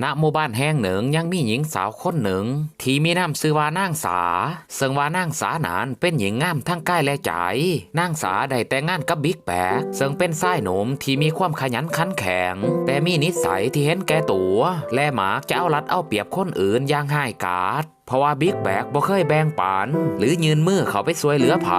ณหมู่บ้านแห่งหนึ่งยังมีหญิงสาวคนหนึ่ง ที่มีนามชื่อว่านางสา ซึ่งว่านางสานานเป็นหญิงงามทั้งกายและใจ นางสาได้แต่งงานกับบิ๊กแบกซึ่งเป็นชายหนุ่มที่มีความขยันขันแข็ง แต่มีนิสัยที่เห็นแก่ตัว และมักจะเอารัดเอาเปรียบคนอื่นอย่างห้ายกาดเพราะว่าบิ๊กแบกบ่เคยแบ่งปันหรือยืนมือเขาไปช่วยเหลือไผ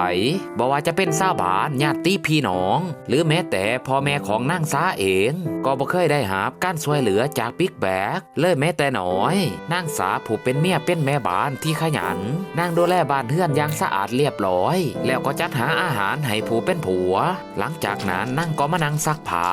บ่ว่าจะเป็นชาบานญาติพี่น้อง หรือแม้แต่พ่อแม่ของนางสาเอง ก็บ่เคยได้หาบการช่วยเหลือจากบิ๊กแบกเลยแม้แต่น้อยนางสาผู้เป็นเมียเป็นแม่บ้านที่ขยันนางดูแลบ้านเฮือนอย่างสะอาดเรียบร้อย แล้วก็จัดหาอาหารให้ผู้เป็นผัว หลังจากนั้นนางก็มานั่งซักผ้า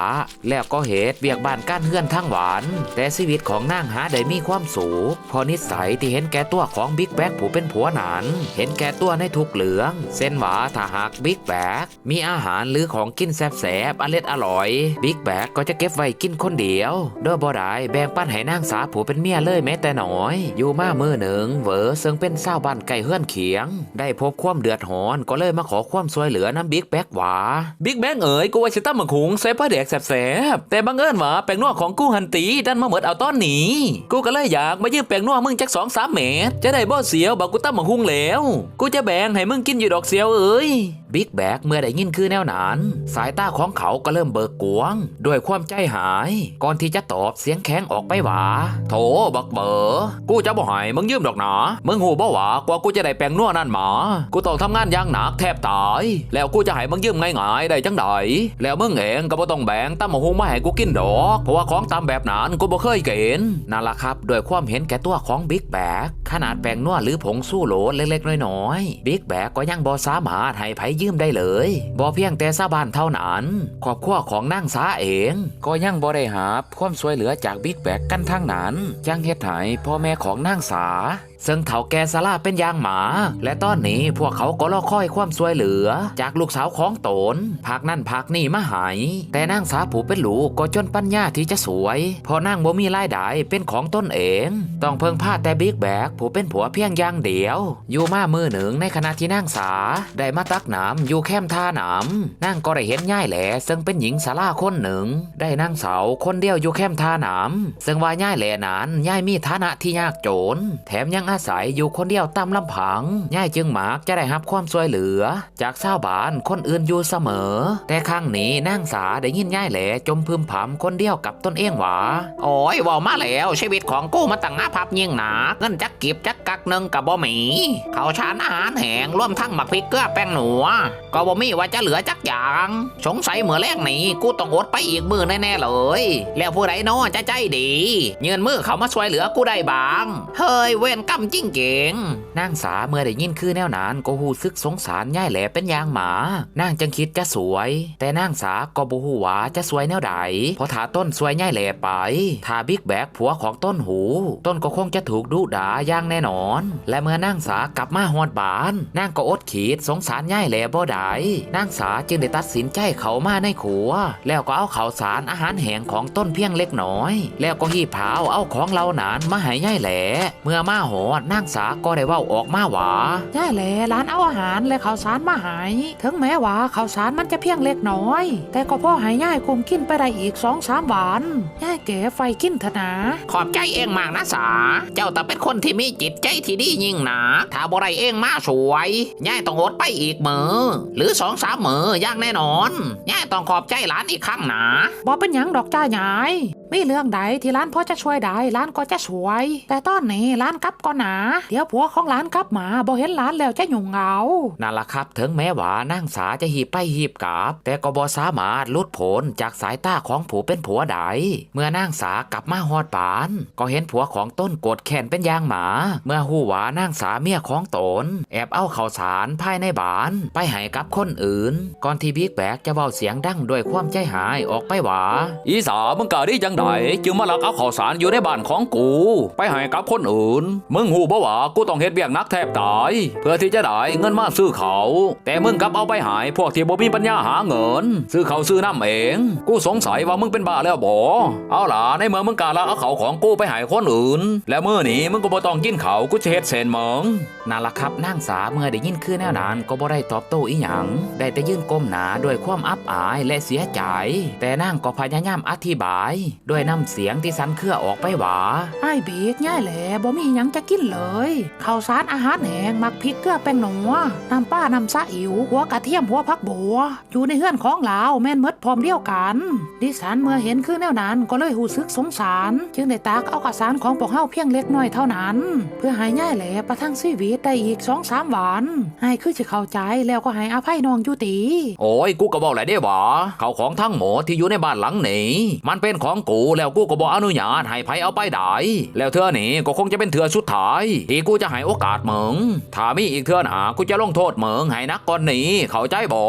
แล้วก็เหตุเบียกบ้านก้านเฮือนทั้งหวาน แต่ชีวิตของนางหาได้มีความสุขเพอนิสัยที่เห็นแก่ตัวของบิ๊กแบกผู้เป็นผัวหนันเห็นแก่ตัวในทุกเหลือง เส้นหวาถ้าหากบิ๊กแบกมีอาหารหรือของกินแสบๆอเล็ดอร่อยบิ๊กแบกก็จะเก็บไว้กินคนเดียว โดยบ่ได้แบ่งปันให้นางสาผู้เป็นเมียเลยแม้แต่น้อย อยู่มามือหนึ่งเวอซึ่งเป็นเศร้าบ้านไก่เฮือนเขียง ได้พบความเดือดร้อนก็เลยมาขอความช่วยเหลือน้ำบิ๊กแบกหวาบิ๊กแบงเอ๋ยกูว่าสิตั้มมังคุงใส่ผ้าแดกแสบๆแต่บังเอิญว่าแปลงนัวของกูหันตีดันมาเหมิดเอาต้อนหนีกูก็เลยอยากมายืมแปลงนัวมึงจักสองสามเมตรจะได้บ่เสียวบอกกูตั้มมังคุงแล้ว กูจะแบ่งให้มึงกินอยู่ดอกเสียวเอ้ย บิ๊กแบกเมื่อได้ยินคือแนวนั้น สายตาของเขาก็เริ่มเบิกกวง ด้วยความใจหาย ก่อนที่จะตอบเสียงแข็งออกไปว่าโถบักเบอกูจะบ่ให้มึงยืมดอกหนามึงหูบ่ว่ากว่ากูจะได้แปลงนัวนั่นหมา กูต้องทำงานอย่างหนักแทบตาย แล้วกูจะให้มึงยืมง่ายๆได้จังไดแล้วมึงเองก็บ่ต้องแบ่งตำหมหุงมาให้กูกินดอกเพราะว่าของตามแบบนั้นกูบ่เคยเกินนั่นละครับด้วยความเห็นแก่ตัวของบิ๊กแบกขนาดแปลงนัวหรือผงสู้โหลเล็กๆน้อยๆบิ๊กแบกก็ยังบ่สามารถให้ไผยืมได้เลยบ่เพียงแต่ซาบานเท่านั้นครอบครัวของนางสาเอง ก็ยังบ่ได้หาความช่วยเหลือจากบิ๊กแบกกันทั้งนั้นจังเฮ็ดให้พ่อแม่ของนางสา ซึ่งเถาแกสลาเป็นยางหมา และตอนนี้พวกเขาก็รอคอยความช่วยเหลือ จากลูกสาวของตนพักนั่นพักนี่มาหาย แต่นางสาวผู้เป็นลูกก็จนปัญญาที่จะสวย พอนางบ่มีรายได้เป็นของตนเอง ต้องเพิ่งพาแต่บิ๊กแบกผู้เป็นผัวเพียงอย่างเดียว อยู่มามือหนึ่งในขณะที่นางสาได้มาตักน้ำอยู่แคมท่าน้ำนางก็ได้เห็นย่ายแหล่ซึ่งเป็นหญิงสาลาคนหนึ่ง ได้นางสาวคนเดียวอยู่แคมท่าน้ำซึ่งว่าย่ายแหล่นั้นย่ายมีฐานะที่ยากจน แถมยังอาศัยอยู่คนเดียวตามลำพังย่ายจึงหมักจะได้รับความช่วยเหลือ จากชาวบ้านคนอื่นอยู่เสมอ แต่ครั้งนี้นางสาได้ยินย่ายแหล่จมพึมพำคนเดียวกับตนเองว่าโอ้ยว่ามาแล้วชีวิตของกูมาตั้งหน้าพับยิ่งหนาเงินจักกิบจักกักหนึ่งกับบ่หมีเขาชานอาหารแหงร่วมทั้งหมักพริกเกลือแป้งหนัวก็บ่มีว่าจะเหลือจักอย่างสงสัยเมื่อแรกนี้กูต้องอดไปอีกมือแน่ๆเลย แล้วผู้ใดนาะจะใจดี เงินมือเขามาช่วยเหลือกูได้บาง เฮ้ยเว้นกรรมจริงเก่งนางสาเมื่อได้ยินคือแนวนั้นก็หูซึกสงสารย่ายแหล่เป็นยางหมานางจึงคิดจะสวย แต่นางสาก็บ่ฮู้ว่าจะสวยแนวใดเพราะถ้าต้นสวยย่ายแหล่ไปถ้าบิ๊กแบกผัวของต้นหู ต้นก็คงจะถูกดุด่าอย่างแน่นอน และเมื่อนางสากลับมาฮอดบานนางก็อดขีดสงสารย่ายแหล่บ่ได้นางสาจึงได้ตัดสินใจเขามาในครัว แล้วก็เอาข้าวสารอาหารแห้งของต้นเพียงเล็กน้อย แล้วก็หีบเผาเอาของเหล่านั้นมาให้ย่ายแหล่เมื่อมาหอดนางสาก็ได้เว้าออกมาว่าย่าแหล่ร้านเอาอาหารและข้าวสารมาใหายถึงแม้ว่าข้าวสารมันจะเพียงเล็กน้อย แต่ก็พ่อให้ย่ายคุมกินไปได้อีกสองสามวันย่ายแก่ไฟกินเถอะนะขอบใจเองมากนะสา เจ้าแต่เป็นคนที่มีจิตใจที่ดียิ่งหนาถ้าบ่ได้เองมาสวยย่ายต้องอดไปอีกมือ หรือสองสามมืออย่างแน่นอนย่ายต้องขอบใจหลานอีกครั้งนะบอกเป็นหยังดอกจ้ายาย มีเรื่องใดที่ร้านพ่อจะช่วยได้ร้านก็จะช่วย แต่ตอนนี้ร้านกลับก่อนนะเดี๋ยวผัวของร้านกลับมาบ่เห็นร้านแล้วจะหยุ่งเหงานั่นล่ะครับ ถึงแม้ว่านางสาจะหีบไปหีบกลับ แต่ก็บ่สามารถหลุดพ้นจากสายตาของผู้เป็นผัวใดเมื่อนางสากลับมาฮอดบ้าน ก็เห็นผัวของต้นโกดแขนเป็นอย่างหมา เมื่อหูว่านางสาเมียของตน แอบเอาข้าวสารภายในบ้าน ไปให้กับคนอื่น ก่อนที่บิ๊กแบกจะเว้าเสียงดังด้วยความใจหายออกไปว่าอีสามึงกะดีจังไดจึงมาลักเอาข้าวสารอยู่ในบ้านของกู ไปให้กับคนอื่น มึงหูบ่ว่ากูต้องเฮ็ดเบียกนักแทบตาย เพื่อที่จะได้เงินมาซื้อเขา แต่มึงกลับเอาไปหายพวกที่บ่มีปัญญาหาเงิน ซื้อเขาซื้อน้ำเอง กูสงสัยว่ามึงเป็นบ้าแล้วบ่เอาล่ะในเมื่อมึงกะลักเอาเขาของกูไปหายคนอื่น แล้วมื้อนี้มึงก็บ่ต้องกินเขากูจะเฮ็ดเส้นมือง นั่นละครับนางสาเมื่อได้ยินคือแนวนั้นก็บ่ได้ตอบโต้อีหยังได้แต่ยื่นก้มหนาด้วยความอับอายและเสียใจ แต่นางก็พยายามอธิบาย ด้วยน้ำเสียงที่สันเครือออกไปหวาไอ้บิ๊กย่ายแหล่บ่มีหยังจะกินเลยข้าวสารอาหารแห้งมักพริกเกลือแป้งหนัวน้ำป้าน้ำซาอิ๋วหัวกระเทียมหัวพักบัวอยู่ในเฮือนของลาวแม่นมดพร้อมเดียวกัน ดิฉันเมื่อเห็นคือแนวนั้นก็เลยหูซึกสงสาร จึงได้ตักเอาข้าวสารของพวกเฮาเพียงเล็กน้อยเท่านั้น เพื่อห้ย่ายแหล่ประทังชีวิตได้อีกสองสามวันให้คือจะเข้าใจแล้วก็ให้อภัยน้องยู่ตีโอ้ยกูก็บอกแหละได้บ่เขาของทั้งหมดที่อยู่ในบ้านหลังนี้มันเป็นของกูแล้วกูก็บอกอนุญาตให้ไผเอาไปได้แล้วเธอนี่ก็คงจะเป็นเถื่อสุดท้ายที่กูจะให้โอกาสมึงถ้ามีอีกเถื่อหนากูจะลงโทษมึงให้นักก่อนนี้เข้าใจบ่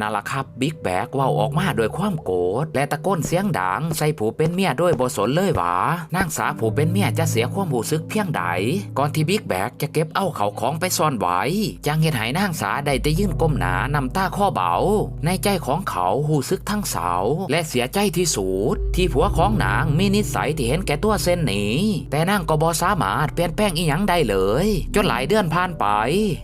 นั่นละครับบิ๊กแบกว่าออกมาด้วยความโกรธและตะโกนเสียงดังใส่ผู้เป็นเมียด้วยบสนเลยว่านางสาวผู้เป็นเมียจะเสียความรู้สึกเพียงใดก่อนที่บิ๊กแบกจะเก็บเอาเขาของไปซ่อนไว้จังเหตุให้นางสาได้แต่ยื่นก้มหนานำตาข้อเบา ในใจของเขาหูซึกทั้งเสาและเสียใจที่สุดที่ผัวของนางมีนิสัยที่เห็นแก่ตัวเส้นหนีแต่นางก็บอสามารถเปลี่ยนแปลงอีหยังได้เลย จนหลายเดือนผ่านไป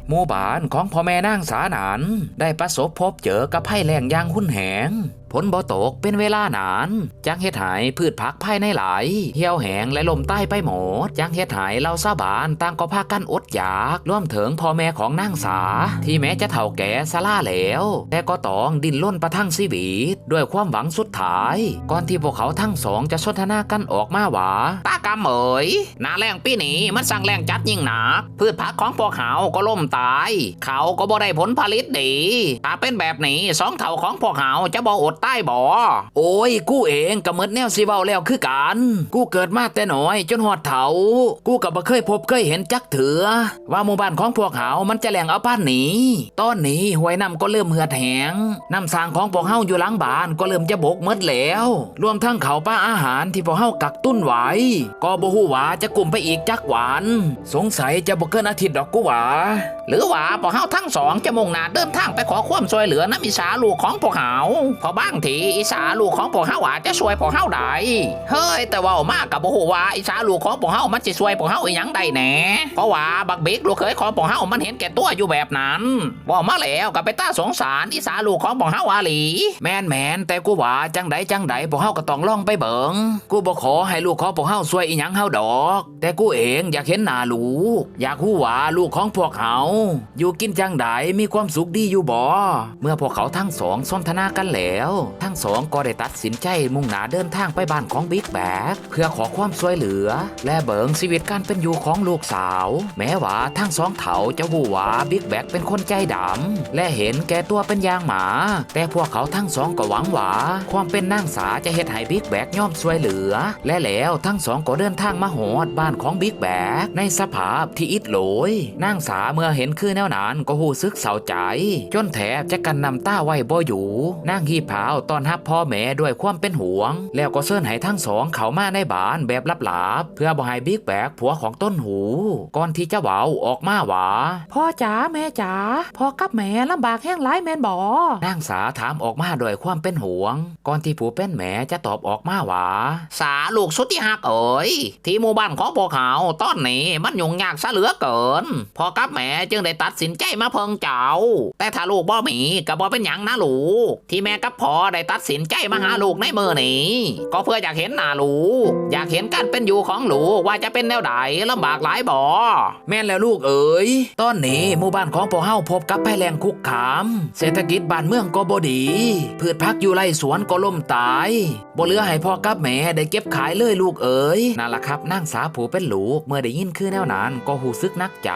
หมู่บ้านของพ่อแม่นางสานันได้ประสบพบเจอกับภัยแล้งอย่างหุ่นแหง ผลบ่ตกเป็นเวลานานจังเฮ็ดหายพืชผักภายในหลายเหี่ยวแหงและลมใต้ไปหมดจังเฮ็ดหายเราซาบานต่างก็พากันอดอยากร่วมถึงพ่อแม่ของนางสา ที่แม้จะเฒ่าแก่สลาแล้ว แต่ก็ต้องดิ้นล้นประทังชีวิต ด้วยความหวังสุดท้าย ก่อนที่พวกเขาทั้งสองจะสนทนากันออกมาว่าตากรรมเอ๋ยหนาแรงปีนี้มันสั่งแรงจัดยิ่งหนักพืชผักของพวกเขาก็ล่มตาย เขาก็บ่ได้ผลผลิตดีถ้าเป็นแบบนี้สองเท่าของพวกเขาจะบ่อดใต้บ่โอ้ย กูเองก็เหมือนแนวสิเว้าแล้วคือกันกูเกิดมาแต่น้อย จนหอดเถา กูก็บ่เคยพบเคยเห็นจักเถือ ว่าหมู่บ้านของพวกเขามันจะแหล่งเอาป้านหนีตอนนี้ห้วยน้ำก็เริ่มเหือดแหงน้ำสางของพวกเฮาอยู่หลังบ้านก็เริ่มจะบกหมดแล้ว รวมทั้งเขาป้าอาหารที่พวกเฮากักตุ้นไว้ก็บ่ฮู้ว่าจะกลุ่มไปอีกจักหวานสงสัยจะบ่เกินอาทิตย์ดอกกูหวาหรือว่าพวกเขาทั้งสองจะมุ่งหน้าเดินทางไปขอความช่วยเหลือน้ำอิสาลูกของพวกเขาเพราบางทีอิสาลูกของพวกเขาอาจจะช่วยพวกเขาได้เฮ้ยแต่ว่ามากกับโอ้โหว่าอิสาลูกของพวกเขามันจะช่วยพวกเขาอีหยังได้แหน่เพราะว่าบักบิ๊กลูกเคยของพวกเขามันเห็นแก่ตัวอยู่แบบนั้นบอกมาแล้วกับไปต้าสงสารอิสาลูกของพวกเขาอาหลี แม่นแมนแต่กูว่าจังใดจังใดพวกเฮาก็ต้องล่องไปเบิงกูบ่ขอให้ลูกของพวกเฮาช่วยอีหยังเฮาดอก แต่กูเองอยากเห็นหน้าลูกอยากฮู้ว่าลูกของพวกเขาอยู่กินจังใดมีความสุขดีอยู่บ่เมื่อพวกเขาทั้งสองสนทนากันแล้วทั้งสองก็ได้ตัดสินใจมุ่งหน้าเดินทางไปบ้านของบิ๊กแบกเพื่อขอความช่วยเหลือ และเบิงชีวิตการเป็นอยู่ของลูกสาว แม้ว่าทั้งสองเถาจะฮู้ว่าบิ๊กแบกเป็นคนใจดำและเห็นแก่ตัวเป็นยางหมา แต่พวกเขาทั้งสองก็หวังว่าความเป็นนางสาจะเฮ็ดให้บิ๊กแบกย่อมช่วยเหลือ และแล้วทั้งสองก็เดินทางมาหอดบ้านของบิ๊กแบกในสภาพที่อิดโหลยนางสาเมื่อเห็นคือแนวนั้นก็หูซึกเศร้าใจ จนแถบจะกันนำต้าไว้บ่อยู่นางฮีพาวตอนรับพ่อแม่ด้วยความเป็นห่วง แล้วก็เชิญให้ทั้งสองเขามาในบ้านแบบลับๆเพื่อบ่ให้บิ๊กแบกผัวของต้นหู ก่อนที่จะเว้าออกมาหวาพ่อจ๋าแม่จ๋าพ่อกับแม่ลำบากแห้งหลายแม่นบ่นางสาถามออกมาด้วยความเป็นห่วง ก่อนที่ผู้เป็นแม่จะตอบออกมาหวาสาลูกสุดที่หักเอ๋ยที่หมู่บ้านของพวกเขาตอนนี้มันยุ่งยากซะเหลือเกินพอกับแม่จึงได้ตัดสินใจมาเพิงเจ้า แต่ถ้าลูกบ่มีก็บ่เป็นหยังนะลูกที่แม่กับพ่อได้ตัดสินใจมาหาลูกในมือนี้ ก็เพื่ออยากเห็นหน้าลูก อยากเห็นการเป็นอยู่ของลูกว่าจะเป็นแนวใดลำบากหลายบ่แม่นแล้วลูกเอ๋ยตอนนี้หมู่บ้านของพวกเฮาพบกับภัยแล้งคุกคาม เศรษฐกิจบ้านเมืองก็บ่ดี พืชผักอยู่ไร่สวนก็ล่มตายบ่เหลือให้พ่อกับแม่ได้เก็บขายเลยลูกเอ๋ยนั่นล่ะครับนางสาผูเป็นลูกเมื่อได้ยินคือแนวนั้นก็หูซึกนักใจ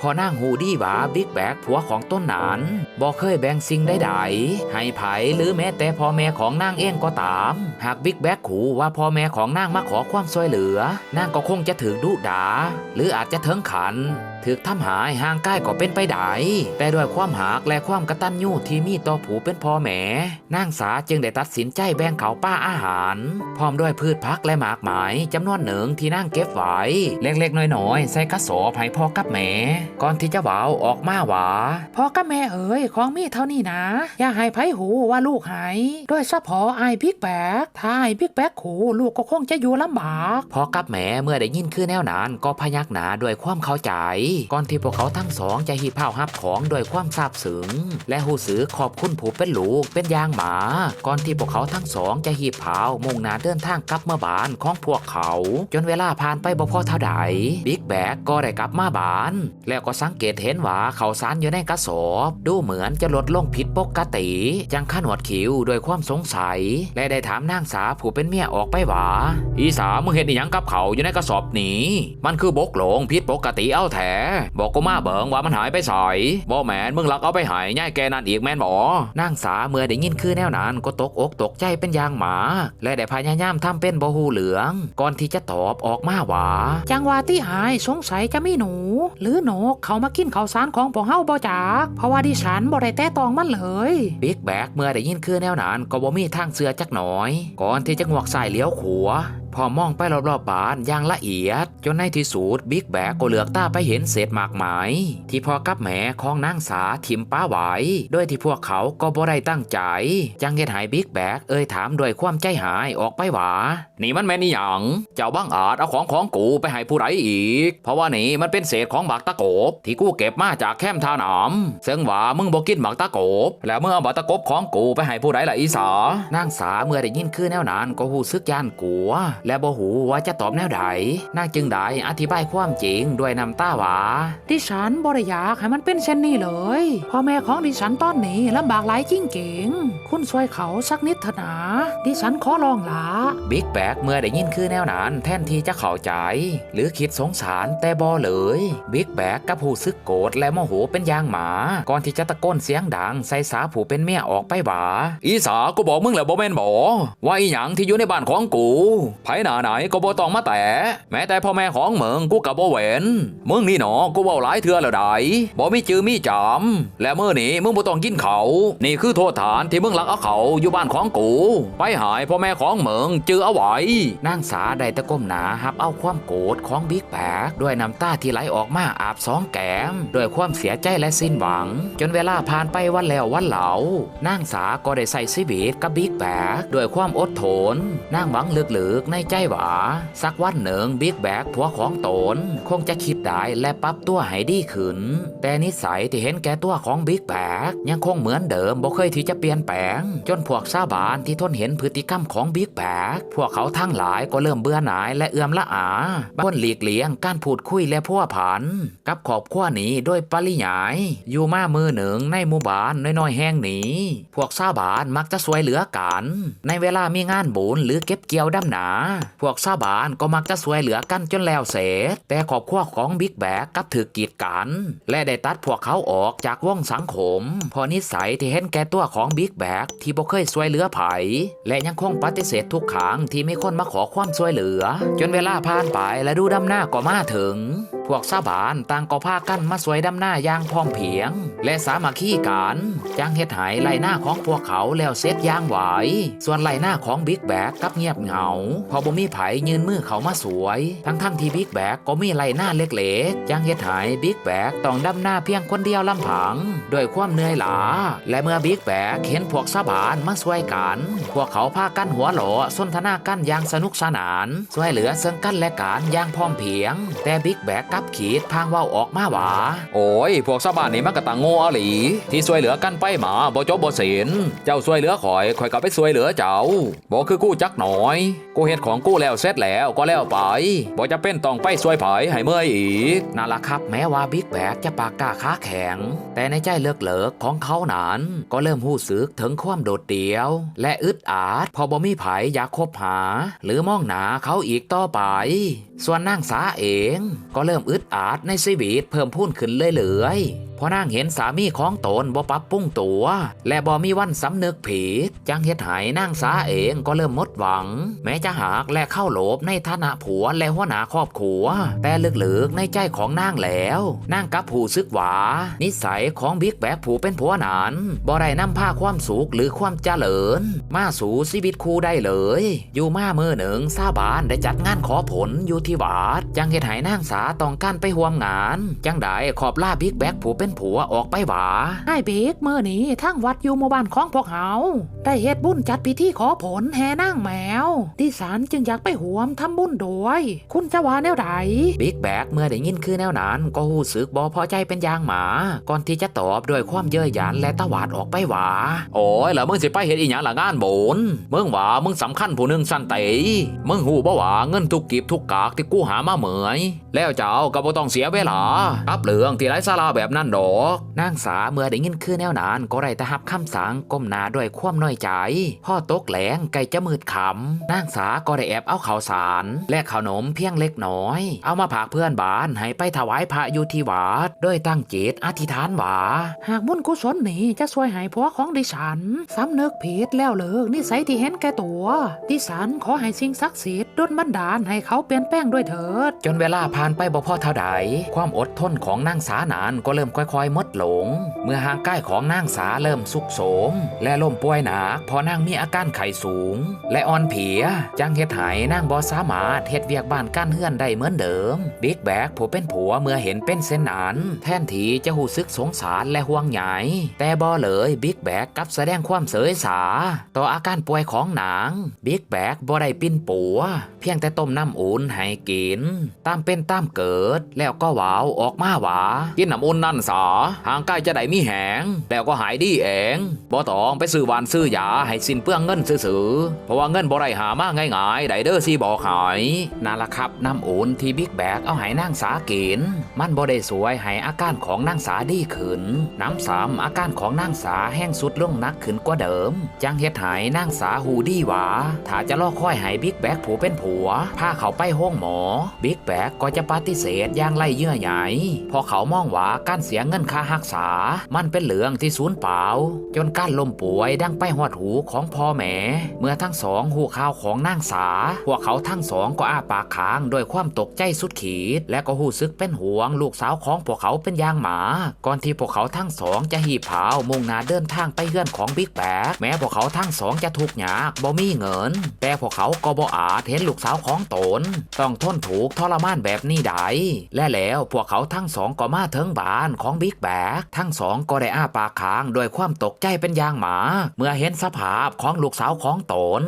พอนางหูดีว่าบิ๊กแบกผัวของต้นหนานบ่เคยแบ่งสิ่งใดๆให้ไผหรือแม้แต่พ่อแม่ของนางเองก็ตาม หากบิ๊กแบกขู่ว่าพ่อแม่ของนางมาขอความช่วยเหลือนางก็คงจะถือดุดา หรืออาจจะเถิงขัน ถึกทำหายห่างกายก็เป็นไปได้แต่ด้วยความหากและความกระตัญญูที่มีต่อผูเป็นพ่อแม่นางสาจึงได้ตัดสินใจแบ่งเขาป้าอาหาร พร้อมด้วยพืชพักและหมากไม้จำนวนหนึ่งที่นางเก็บไว้เล็กๆน้อยๆใส่กระสอบให้พ่อกับแม่ก่อนที่จะเว้าออกมาว่าพ่อกับแม่เอ๋ยของมีเท่านี้นะ อย่าให้ไผหูว่าลูกหายด้วยเฉพาะไอ้บิ๊กแบกถ้าไอ้บิ๊กแบกหูลูกก็คงจะอยู่ลำบากพ่อกับแม่เมื่อได้ยินคือแนวนั้นก็พยักหน้าด้วยความเข้าใจก่อนที่พวกเขาทั้งสองจะหีบผ้าหับของด้วยความซาบซึ้งและหูสือขอบคุณผู้เป็นลูกเป็นยางหมา ก่อนที่พวกเขาทั้งสองจะหีบผ้ามุ่งหน้าเดินทางกลับเมื่อบ้านของพวกเขา จนเวลาผ่านไปบ่พอเท่าใดบิ๊กแบกก็ได้กลับมาบ้าน แล้วก็สังเกตเห็นว่าเขาสารอยู่ในกระสอบดูเหมือนจะลดลงผิดปกติ จังขนวดคิ้วด้วยความสงสัย และได้ถามนางสาผู้เป็นเมียออกไปว่าอีสามึงเห็นอีหยังกับเขาอยู่ในกระสอบนี้ มันคือบกหลงผิดปกติเอาแถบอกกูมาเบิงว่ามันหายไปใส่บ่แมนมึงลักเอาไปใหายง่ายแกนั่นอีกแม่นบ่นางสาเมื่อได้ยินคือแนวนั้นก็ตกอกตกใจเป็นอย่างหมา และได้พยายามทำเป็นบ่หูเหลือง ก่อนที่จะตอบออกมาว่าจังหวะที่หายสงสัยจะมีหนู หรือหนกเขามากินข้าวสารของพวกเฮาบ่จากเพราะว่าดิฉันบ่ได้แต้ตองมันเลยบิ๊กแบกเมื่อได้ยินคือแนวนั้นก็บ่มีทางเสือจักหน่อย ก่อนที่จะงวกสายเลี้ยวขวาพอมองไปรอบๆบ้านอย่างละเอียด จนในที่สุดบิ๊กแบกก็เหลือกตาไปเห็นเศษหมากไม้ที่พ่อกับแม่ของนางสาทิมป้าไหว้โดยที่พวกเขาก็บ่ได้ตั้งใจ จังเฮ็ดให้บิ๊กแบกเอ่ยถามด้วยความใจหายออกไปหว่านี่มันแม่นี่หยังเจ้าบังอาจเอาของของกูไปให้ผู้ใดอีก เพราะว่านี่มันเป็นเศษของบักตะโกบ ที่กูเก็บมาจากแคมป์ทาหนามซึ่งว่ามึงบ่กินบักตะโกบ แล้วเมื่อเอากตะโกบของกูไปให้ผู้ใดล่ะอีสานางสาเมื่อได้ยินคือแนวนั้นก็หูซึกย่านกลัวและบ่หูว่าจะตอบแนวใดนางจึงได้อธิบายความจริงด้วยน้ำตาว่าดิฉันบ่ได้อยากให้มันเป็นเช่นนี้เลยพ่อแม่ของดิฉันตอนนี้ลำบากหลายจริงเก่งคุณช่วยเขาสักนิดเถอะนะดิฉันขอร้องละบิ๊กแบกเมื่อได้ยินคือแนวนั้นแทนที่จะเข้าใจ หรือคิดสงสารแต่บ่เลยบิ๊กแบกกับผู้ซึกโกรธและโมโหเป็นอย่างหมา ก่อนที่จะตะโกนเสียงดังใส่สาผู้เป็นเมียออกไปว่าอีสากูบอกมึงแล้วบ่แม่นบ่ว่าอีหยังที่อยู่ในบ้านของกูไผหน้าไหนก็บ่ต้องมาแตะแม้แต่พ่อแม่ของมึงกูก็บ่เว้นมึงนี่หนอกูเว้าหลายเทื่อแล้วได้บ่มีจือมีจำและมื้อนี้มึงบ่ต้องกินเขา นี่คือโทษฐานที่มึงลักเอาเขาอยู่บ้านของกู ไปหายพ่อแม่ของมึงจือเอาไว้นางสาได้ตะก้มหนาหับเอาความโกรธของบิ๊กแบกด้วยน้ำตาที่ไหลออกมาอาบสองแก้มด้วยความเสียใจและสิ้นหวัง จนเวลาผ่านไปวันแล้ววันเหลานางสาก็ได้ใส่ชีวิตกับบิ๊กแบกด้วยความอดทนนางหวังลึกๆในใจหวาสักวันหนึ่งบิ๊กแบกผัวของตนคงจะคิดได้และปรับตัวให้ดีขึ้น แต่นิสัยที่เห็นแก่ตัวของบิ๊กแบกยังคงเหมือนเดิมบ่เคยที่จะเปลี่ยนแปลง จนพวกชาวบ้านที่ทนเห็นพฤติกรรมของบิ๊กแบกพวกเขาทั้งหลายก็เริ่มเบื่อหน่ายและเอื่อมละอาบางคนหลีกเลี่ยงการพูดคุยและพัวผัน กับขอบขั้วนี้โดยปริยาย อยู่มามือหนึ่งในหมู่บ้านน้อยๆแห่งนี้ พวกชาวบ้านมักจะสวยเหลือกัน ในเวลามีงานบุญหรือเก็บเกี่ยวดำหนาพวกชาวบ้านก็มักจะสวยเหลือกันจนแล้วเสร็จ แต่ขอบขั้วของบิ๊กแบกกับถือกีดกัน และได้ตัดพวกเขาออกจากวงสังคมเพอนิสัยที่เห็นแก่ตัวของบิ๊กแบกที่บ่เคยสวยเหลือไผและยังคงปฏิเสธทุกครั้งที่มีคนมาขอความช่วยเหลือ จนเวลาผ่านไปและดูดำหน้าก็มาถึง พวกชาวบ้านต่างก็พากันมาสวยดำหน้าอย่างพร้อมเพียง และสามัคคีกันจังเฮ็ดหายไล่หน้าของพวกเขาแล้วเสร็จย่างไหวส่วนไล่หน้าของบิ๊กแบกกับเงียบเหงาเพอบ่มีไผยืนมือเขามาสวย ทั้งทั้งๆที่บิ๊กแบกก็มีไล่หน้าเล็กๆจังเฮ็ดหายบิ๊กแบกต้องดำหน้าเพียงคนเดียวลำพังด้วยความเหนื่อยล้าและเมื่อบิ๊กแบกเห็นพวกชาบานมาสวยกัน พวกเขาพากันหัวหลอสนทนากันอย่างสนุกสนานช่วยเหลือซึ่งกันและกันอย่างพร้อมเพียง แต่บิ๊กแบกกับขีดพางว่าออกมาหวาโอ้ย พวกชาบานนี่มันก็ต่างโง่อะหลี ที่ช่วยเหลือกันไปหมาบ่จบบ่ศีลเจ้าช่วยเหลือข่อยข่อยก็ไปช่วยเหลือเจ้าบ่คือกู้จักหน่อยกูเฮ็ดขของกู้แล้วเสร็จแล้วก็แล้วไปบ่จะเป็นต้องไปช่วยไผให้เมื่อยอีกนั่นล่ะครับ แม้ว่าบิ๊กแบกจะปากกล้าค้าแข็ง แต่ในใจเลิกเลิกๆของเขานั้นก็เริ่มหู้สึกถึงความโดดเดี่ยว และอึดอัดพอบ่มีไผอยากคบหา หรือมองหนาเขาอีกต่อไป ส่วนนางสาเอง ก็เริ่มอึดอัดในชีวิตเพิ่มพูนขึ้นเรื่อยๆ พราะนางเห็นสามีของตนบ่ปรับปรุงตัว และบ่มีวันสำนึกผิดจังเฮ็ดให้นางสาเองก็เริ่มหมดหวัง แม้จะหากและเข้าโหลบในฐานะผัวและหัวหน้าครอบครัว แต่ลึกๆในใจของนางแล้วนางกับผู้ซึกหวา นิสัยของบิ๊กแบกผู้เป็นผัวนั้นบ่ได้นำพาความสุขหรือความเจริญ มาสู่ชีวิตคู่ได้เลย อยู่มาเมื่อหนึ่งซาบานได้จัดงานขอผลอยู่ที่วัดจังเฮ็ดให้นางสาต้องการไปห่วมงาน จังได้ขอบลาบิ๊กแบกผู้เป็นนผัวออกไปหวาไอ้เบกเมื่อนี้ทั้งวัดอยู่หมู่บ้านของพวกเฮาได้เฮ็ดบุญจัดพิธีขอผลแห่นางแมวดิฉันจึงอยากไปหวมทำบุญด้วยคุณจะว่าแนวใดบิ๊กแบกเมื่อได้ยินคือแนวนั้น ก็หูสึกบอพอใจเป็นยางหมา ก่อนที่จะตอบด้วยความเย่อหยันและตะวาดออกไปหวา โอ้ยแล้วมึงสิไปเฮ็ดอีหยังละงานบุญมึงว่ามึงสำคัญผู้หนึงสั่นเตมึงหูบ่ว่าเงินทุกกีบทุกกากที่กู้หามาเหมยแล้วเจ้าก็บ่ต้องเสียเวลากับเรื่องที่ไร้สาระแบบนั้นดอกนางสาเมื่อได้ยินคือแนวนั้นก็ได้แต่หับคำสั่งก้มหน้าด้วยความน้อยใจ พ่อตกแหลงไก่จะมืดขำนางสาก็ได้แอบเอาข้าวสาร และขนมเพียงเล็กน้อย เอามาผากเพื่อนบ้านให้ไปถวายพระอยู่ที่วัดโดยตั้งจิตอธิษฐานว่าหากบุญกุศลนี้จะช่วยให้ผัวของดิฉันสำนึกผิดแล้วเลิกนิสัยที่เห็นแก่ตัวดิฉันขอให้สิ่งศักดิ์สิทธิ์ดลบันดาลให้เขาเปลี่ยนแปลงด้วยเถิด จนเวลาผ่านไปบ่พอเท่าใด ความอดทนของนางสานานก็เริ่มค่อยๆมดหลง เมื่อห่างใกล้ของนางสาเริ่มสุกโสม และล่มป่วยหนักพอนางมีอาการไข้สูง และอ่อนเพลียจังเฮ็ดให้นางบ่สามารถเฮ็ดเวียกบ้านการเฮือนได้เหมือนเดิม บิ๊กแบกผู้เป็นผัวเมื่อเห็นเป็นเส้นนั้นแทนทีจะหูซึกสงสารและห่วงใยแต่บ่เลยบิ๊กแบกกับแสดงความเสยสา ต่ออาการป่วยของนางบิ๊กแบกบ่ได้ปิ้นปัว เพียงแต่ต้มน้ำอุ่นให้กิน ตามเป็นตามเกิด แล้วก็หวาวออกมาหวากินน้ำอุ่นนั่นสาห่างใกล้จะได้มีแหงแล้วก็หายดีเองบ่ต้องไปซื้อวานซื้ออยาให้สิ้นเปลืองเงินซื้อๆ เพราะว่าเงินบ่ได้หามาง่ายๆได้เด้อสิบอกหายนั่นละครับน้ำอุ่นที่บิ๊กแบกเอาให้นางสาเกินมันบ่ได้สวยให้อาการของนางสาดีขึ้นน้ำสามอาการของนางสาแห้งสุดลงนักขึ้นกว่าเดิม จังเฮ็ดให้นางสาหูดีหวาถ้าจะรอค่อยให้บิ๊กแบกผูเป็นผัวพาเขาไปห้องหมอ บิ๊กแบกก็จะปฏิเสธอย่างไรเยื่อใหญ่พอเขามองว่าการเสียเงินค่ารักษา มันเป็นเหลืองที่สูญเปล่า จนการล้มป่วยดังไปหอดหูของพ่อแม่ เมื่อทั้งสองหูข่าวของนางสา พวกเขาทั้งสองก็อ้าปากค้างด้วยความตกใจสุดขีด และก็หูซึกเป็นห่วงลูกสาวของพวกเขาเป็นยางหมา ก่อนที่พวกเขาทั้งสองจะหีบเผามุ่งหน้าเดินทางไปเฮือนของบิ๊กแบกแม้พวกเขาทั้งสองจะทุกข์ยากบ่มีเงิน แต่พวกเขาก็บ่อาจเห็นลูกสาวของตน ต้องทนถูกทรมานแบบนี้ได้และแล้วพวกเขาทั้งสองก็มาถึงบ้านของบิ๊กแบกทั้งสองก็ได้อ้าปากค้างด้วยความตกใจเป็นยางหมา เมื่อเห็นสภาพของลูกสาวของตน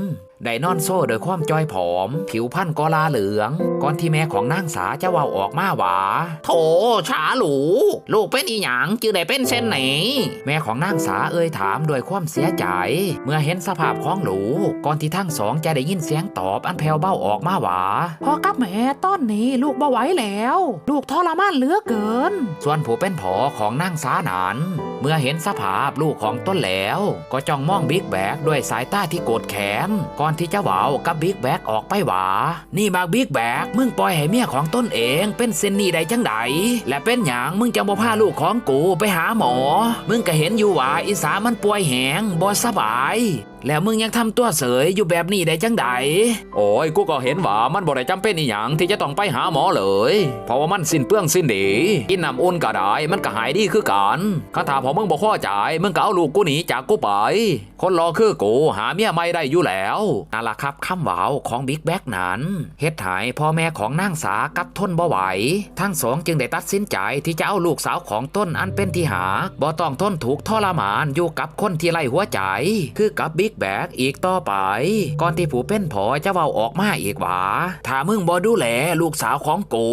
ได้นอนโซ่โดยความจอยผอม ผิวพรรณก็ลาเหลือง ก่อนที่แม่ของนางสาจะเว่าออกมาว่าโถฉาหลูลูกเป็นอีหยังจึงได้เป็นเช่นไหน แม่ของนางสาเอ่ยถามด้วยความเสียใจ เมื่อเห็นสภาพของหลูก่อนที่ทั้งสองจะได้ยินเสียงตอบอันแผ่วเบ้าออกมาว่าพอกับแม่ต้นนี้ลูกบ่ไหวแล้ว ลูกทรมานเหลือเกิน ส่วนผู้เป็นผอของนางสาหนันเมื่อเห็นสภาพลูกของต้นแล้ว ก็จ้องมองบิ๊กแบกด้วยสายตาที่โกรธแค้นก่อนที่จะหวากับบิ๊กแบกออกไปหวา นี่มาบิ๊กแบกมึงปล่อยให้เมียของต้นเอง เป็นเซนนี่ได้จังใดและเป็นหยางมึงจะบ่พาลูกของกูไปหาหมอ มึงก็เห็นอยู่หว่าอีสามันป่วยแหงบ่สบาย แล้วมึงยังทำตัวเสยอยู่แบบนี้ได้จังใดโอ้ยกูก็เห็นว่ามันบ่ได้จำเป็นอีหยังที่จะต้องไปหาหมอเลย เพราะว่ามันสิ้นเปลืองสิ้นดีกินน้ำอุ่นก็ได้มันก็หายดีคือกันคาถาพอมึงบ่พอใจายมึงก็เอาลูกกูหนีจากกูไป คนรอคือกูหาเมียไม่ได้อยู่แล้วนั่นละครับคำเว้าของบิ๊กแบกนั้นเฮ็ดหายพ่อแม่ของนางสากับทนบ่ไหว ทั้งสองจึงได้ตัดสินใจที่จะเอาลูกสาวของต้นอันเป็นที่หาบ่ต้องทนถูกทรมานอยู่กับคนที่ไล่หัวใจ คือกับบิ๊กแบกอีกต่อไป ก่อนที่ผู้เป็นผอจะเว้าออกมาอีกว่าถ้ามึงบ่ดูแลลูกสาวของกู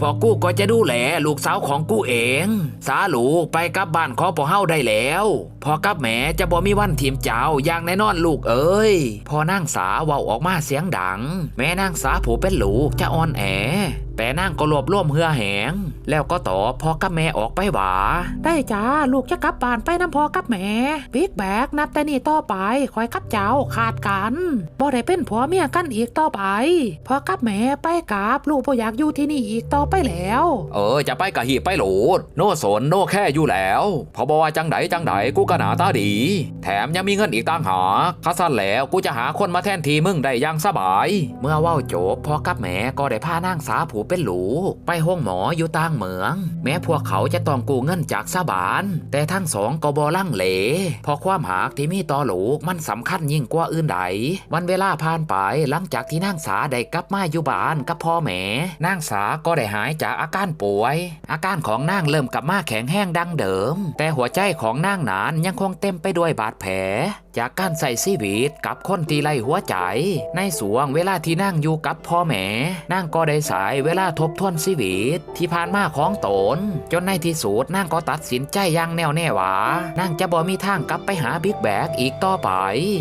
พอกูก็จะดูแลลูกสาวของกูเอง สาลูกไปกับบ้านของพวกเฮาได้แล้วพอกับแม่จะบ่มีวันทีมเจ้าอย่างแน่นอนลูกเอ้ยพอนางสาเว้าออกมาเสียงดัง แม่นางสาผู้เป็นลูกจะอ่อนแอแต่นางก็รวบรวมเหือแหง แล้วก็ตอบพอกับแม่ออกไปหวา ได้จ้าลูกจะกลับบ้านไปน้ำพอกับแม่บิ๊กแบกนับแต่นี่ต่อไปคอยกับเจ้าขาดกันบ่ได้เป็นผัวเมียกันอีกต่อไปพอกับแม่ไปกับลูกบ่อยากอยู่ที่นี่อีกต่อไปแล้ว เออจะไปกะหีบไปโหลด โนสนโนแค่อยู่แล้วเพอบอกว่าจังไดจังไดกูก็หนาตาดี แถมยังมีเงินอีกต่างหากคัสั้นแล้วกูจะหาคนมาแทนทีมึงได้อย่างสบาย เมื่อเว้าจบพอกับแม่ก็ได้พานางสาผู้เป็นหลูไปห้องหมออยู่ต่างเหมือง แม้พวกเขาจะต้องกู้เงินจากสาบาน แต่ทั้งสองก็บอลังเหลเพราะความหากที่มีต่อหลูมันสำคัญยิ่งกว่าอื่นใด วันเวลาผ่านไปหลังจากที่นางสาได้กลับมาอยู่บ้านกับพ่อแม่นางสาก็ได้หายจากอาการป่วย อาการของนางเริ่มกลับมาแข็งแห้งดังเดิม แต่หัวใจของนางนานยังคงเต็มไปด้วยบาดแผล จากการใส่ชีวิตกับคนที่ไล่หัวใจ ในสวงเวลาที่นั่งอยู่กับพ่อแม่นางก็ได้สายเวลาทบทวนชีวิต ที่ผ่านมาของตน จนในที่สุดนางก็ตัดสินใจอย่างแน่วแน่ว่านางจะบ่มีทางกลับไปหาบิ๊กแบกอีกต่อไป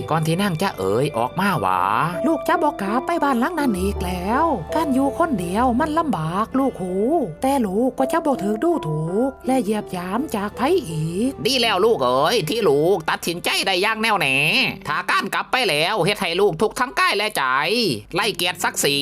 ก่อนที่นางจะเอ่ยออกมาว่าลูกจะบอกกลับไปบ้านหลังนั้นอีกแล้ว การอยู่คนเดียวมันลำบากลูกหู แต่ลูกก็จะบอกถือดูถูก และเหยียบหยามจากไผอีก ดีแล้วลูกเอ๋ยที่ลูกตัดสินใจได้อย่างแน่วแน่ถ้าการกลับไปแล้วเฮ็ดให้ลูกทุกข์ทั้งกายและใจ ไล่เกียรติศักดิ์ศรี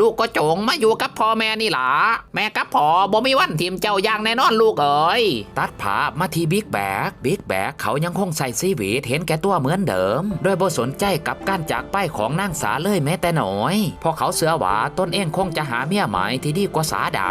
ลูกก็จงมาอยู่กับพ่อพ่อแม่นี่หละแม่กับพ่อบ่มีวันทิมเจ้าอย่างแน่นอนลูกเอ๋ยตัดภาพมาที่บิ๊กแบกบิ๊กแบกเขายังคงใส่ซีวีทเห็นแก่ตัวเหมือนเดิม โดยบ่สนใจกับการจากไปของนางสาเลยแม้แต่น้อยพราะเขาเสือหวาต้นเองคงจะหาเมียใหม่ที่ดีกว่าสาใด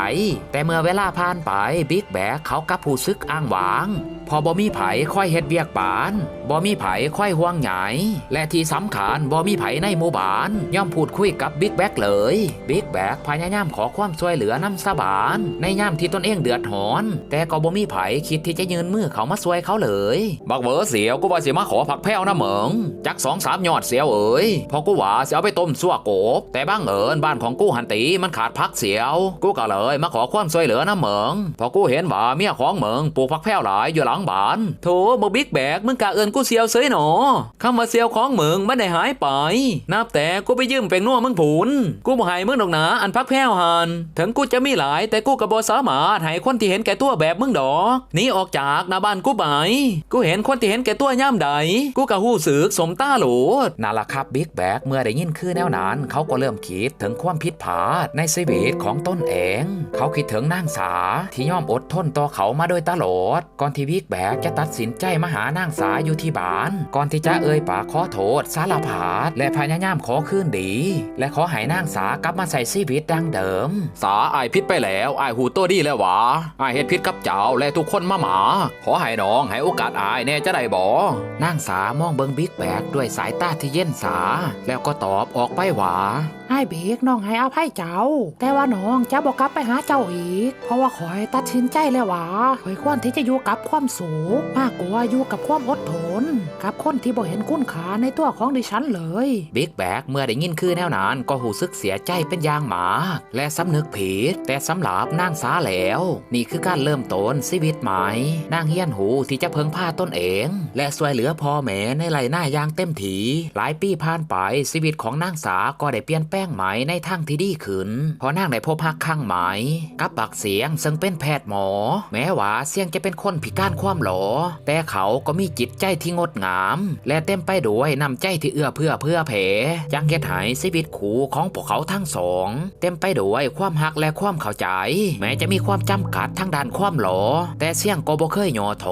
แต่เมื่อเวลาผ่านไปบิ๊กแบกเขากับผู้ซึกอ้างหวาง พอบ่มีไผค่อยเฮ็ดเบียกปานบ่มีไผค่อยห่วงใหญ่และที่สำคัญบ่มีไผในหมู่บ้านย่อมพูดคุยกับบิ๊กแบกเลยบิ๊กแบกพยายามขออความช่วยเหลือนำสาบาน ในยามที่ตนเองเดือดร้อน แต่ก็บ่มีไผคิดที่จะยืนมือเขามาช่วยเขาเลย บักเบอเสียวกูว่าสิมาขอผักแพ้วนะเหมิงจักสองสามยอดเสียวเอ๋ยพอกูว่าสิเอาไปต้มซั่วโกบ แต่บ้างเอิญบ้านของกูหันตีมันขาดพักเสียว กูก็เลยมาขอความช่วยเหลือนะเหมิงพอกูเห็นว่าเมียของเหมิงปลูกผักแพ้วหลายอยู่หลังบ้านโถบ่บิ๊กแบกมึงกะเอิญกูเสียวเสยหนอคำว่าเสียวของเหมิงมันได้หายไป นับแต่กูไปยืมเป็นนัวมึงผุนกูบ่ให้มึงดอกหนาอันพักแพ้วหันถึงกูจะมีหลายแต่กูก็บ่สามารถให้คนที่เห็นแก่ตัวแบบมึงดอกหนีออกจากหน้าบ้านกูไปกูเห็นคนที่เห็นแก่ตัวย่ามใดกูก็หู้สึกสมตาโหลดนั่นล่ะครับบิ๊กแบกเมื่อได้ยินคือแนวนั้น เขาก็เริ่มคิดถึงความผิดพลาดในชีวิตของต้นเอง เขาคิดถึงนางสาที่ย่อมอดทนต่อเขามาโดยตลอด ก่อนที่บิ๊กแบกจะตัดสินใจมาหานางสาอยู่ที่บ้าน ก่อนที่จะเอ่ยปากขอโทษสารภาพและพยายามขอคืนดี และขอให้นางสากลับมาใส่ชีวิตดังเดิมสาอายพิษไปแล้วอายหูตัวดีแล้ววะอายเฮ็ดพิษกับเจ้าและทุกคนมาหมา ขอให้น้องให้โอกาสอายแน่จะได้บ่นางสามองเบิงบิ๊กแบกด้วยสายตาที่เย็นสา แล้วก็ตอบออกไปว่าไอ้เบกน้องให้อภัยเจ้า แต่ว่าน้องจะบอกกลับไปหาเจ้าอีก เพราะว่าขอยตัดสินใจแล้วว่าขอยควรที่จะอยู่กับความสุขมากกว่าอยู่กับความอดทน กับคนที่บ่เห็นคุณค่าในตัวของดิฉันเลยบิ๊กแบกเมื่อได้ยินคือแนวนั้นก็หูซึกเสียใจเป็นอย่างมากและสำนึกผิด แต่สำหรับนางสาแล้ว นี่คือการเริ่มต้นชีวิตใหม่นางเฮียนหูที่จะเพิ่งพาตนเอง และช่วยเหลือพ่อแม่ในไหลหน้าย่างเต็มถีหลายปีผ่านไปชีวิตของนางสาก็ได้เปลี่ยนแปลงใหมในทางที่ดีขึ้นพราะนางได้พบฮักข้างใหม กับปักเสียงซึ่งเป็นแพทย์หมอ แม้ว่าเสียงจะเป็นคนพิการความหลอ แต่เขาก็มีจิตใจที่งดงาม และเต็มไปด้วยน้ำใจที่เอื้อเพื่อเพื่อแผ่ยังเฮ็ดให้ชีวิตคู่ของพวกเขาทั้งสอง เต็มไปด้วยความหักและความเข้าใจ แม้จะมีความจำกัดทางด้านความหลอ แต่เสียงก็บ่เคยหย่อโถ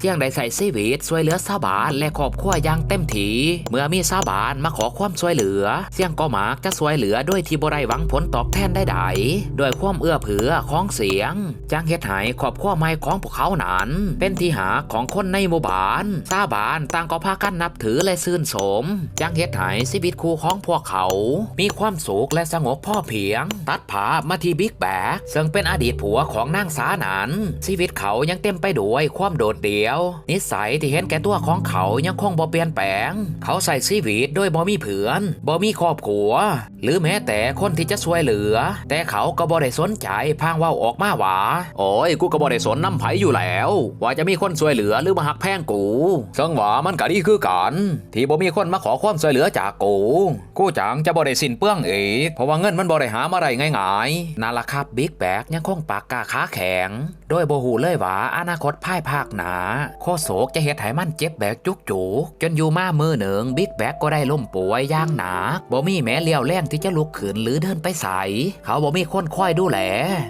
เสียงได้ใส่ชีวิตช่วยเหลือชาบานและครอบครัวอย่างเต็มที่เมื่อมีชาบานมาขอความช่วยเหลือ เสียงก็มักจะช่วยเหลือด้วยที่บ่ได้หวังผลตอบแทนใดๆด้วยความเอื้อเผื่อของเสียงจังเฮ็ดห้ครอบครัวใหม่ของพวกเขานั้นเป็นที่หาของคนในหมู่บ้านชาบานต่างก็พากันนับถือและชื่นชมจังเฮ็ดให้ชีวิตคู่ของพวกเขา มีความสุขและสงบพ่อเพียง ตัดภามาที่บิ๊กแบกซึ่งเป็นอดีตผัวของนางสานันชีวิตเขายังเต็มไปด้วยความโดดเดี่ยว นิสัยที่เห็นแก่ตัวของเขายังคงบ่เปลี่ยนแปลง เขาใส่ชีวิตโดยบ่มีเพื่อนบ่มีครอบครัว หรือแม้แต่คนที่จะช่วยเหลือ แต่เขาก็บ่ได้สนใจพางว่าออกมาหว่าโอ้ยกูก็บ่ได้สนน้ำไผอยู่แล้ว ว่าจะมีคนช่วยเหลือหรือมาหักแพงกูซึ่งว่ามันก็ดีคือกันที่บ่มีคนมาขอความช่วยเหลือจากกูกูจังจะบ่ได้สิ้นเปลืองอีกเพราะว่าเงินมันบ่ได้หามาได้ง่ายๆนั่นละครับบิ๊กแบกยังคงปากกาขาแข็ง โดยโบ่ฮู้เลยว่าอนาคตภายภาคหนาโคโศกจะเฮ็ดให้มันเจ็บแบกจุกจุกจนอยู่มามือหนึ่งบิ๊กแบกก็ได้ล้มป่วยย่างหนักบ่มีแม้เลี้ยวแรงที่จะลุกขึ้นหรือเดินไปใสเขาบ่มีคนคอยดูแล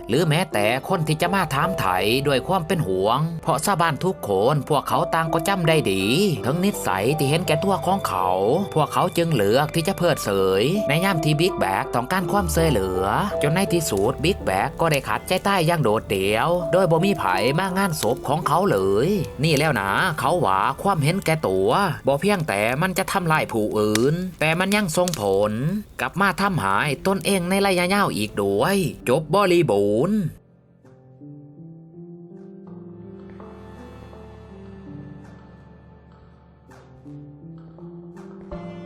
หรือแม้แต่คนที่จะมาถามไถ่ด้วยความเป็นห่วง เพราะชาวบ้านทุกคนพวกเขาต่างก็จำได้ดี ทั้งนิสัยที่เห็นแก่ตัวของเขา พวกเขาจึงเลือกที่จะเพิดเสยในยามที่บิ๊กแบกต้องการความเสยเหลือ จนในที่สุดบิ๊กแบกก็ได้ขาดใจใต้ย่างโดดเดี่ยว โดยบ่มีไผมางานศพของเขาเลย นี่แล้วนะเขาหวาความเห็นแก่ตัวบ่เพียงแต่มันจะทำลายผู้อื่น แต่มันยังส่งผล กลับมาทำหายตนเองในระยะยาวอีกด้วย จบบริบูรณ์